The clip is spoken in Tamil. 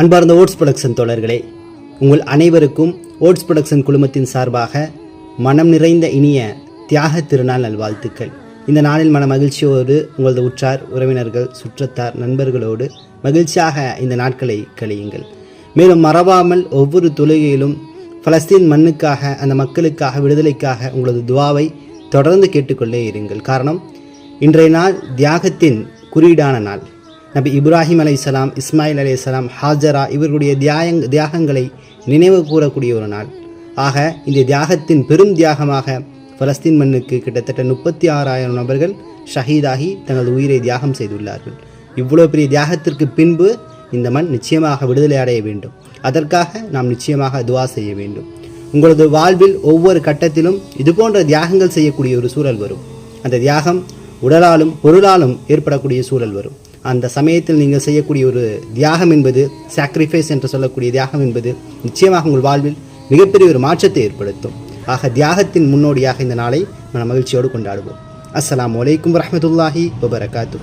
அன்பார்ந்த ஓட்ஸ் ப்ரொடக்ஷன் தோழர்களே உங்கள் அனைவருக்கும் ஓட்ஸ் ப்ரொடக்ஷன் குழுமத்தின் சார்பாக மனம் நிறைந்த இனிய தியாக திருநாள் நல்வாழ்த்துக்கள். இந்த நாளில் மன மகிழ்ச்சியோடு உங்களது உற்றார் உறவினர்கள் சுற்றத்தார் நண்பர்களோடு மகிழ்ச்சியாக இந்த நாட்களை கழியுங்கள். மேலும் மறவாமல் ஒவ்வொரு தொழுகையிலும் பலஸ்தீன் மண்ணுக்காக அந்த மக்களுக்காக விடுதலைக்காக உங்களது துவாவை தொடர்ந்து கேட்டுக்கொண்டே இருங்கள். காரணம் இன்றைய நாள் தியாகத்தின் குறியீடான நாள். நபி இப்ராஹிம் அலைஹிஸ்ஸலாம் இஸ்மாயில் அலைஹிஸ்ஸலாம் ஹாஜரா இவர்களுடைய தியாயங் தியாகங்களை நினைவு கூறக்கூடிய ஒரு நாள். ஆக இந்த தியாகத்தின் பெரும் தியாகமாக பலஸ்தீன் மண்ணுக்கு கிட்டத்தட்ட முப்பத்தி ஆறாயிரம் நபர்கள் ஷஹீதாகி தங்கள் உயிரை தியாகம் செய்துள்ளார்கள். இவ்வளோ பெரிய தியாகத்திற்கு பின்பு இந்த மண் நிச்சயமாக விடுதலை அடைய வேண்டும். அதற்காக நாம் நிச்சயமாக துவா செய்ய வேண்டும். உங்களது வாழ்வில் ஒவ்வொரு கட்டத்திலும் இதுபோன்ற தியாகங்கள் செய்யக்கூடிய ஒரு சூழல் வரும். அந்த தியாகம் உடலாலும் பொருளாலும் ஏற்படக்கூடிய சூழல் வரும். அந்த சமயத்தில் நீங்கள் செய்யக்கூடிய ஒரு தியாகம் என்பது சாக்ரிஃபைஸ் என்று சொல்லக்கூடிய தியாகம் என்பது நிச்சயமாக உங்கள் வாழ்வில் மிகப்பெரிய ஒரு மாற்றத்தை ஏற்படுத்தும். ஆக தியாகத்தின் முன்னோடியாக இந்த நாளை மன மகிழ்ச்சியோடு கொண்டாடுவோம். அஸ்லாம் வலைக்கம் வரமத்துல்லாஹி வபரகாத்து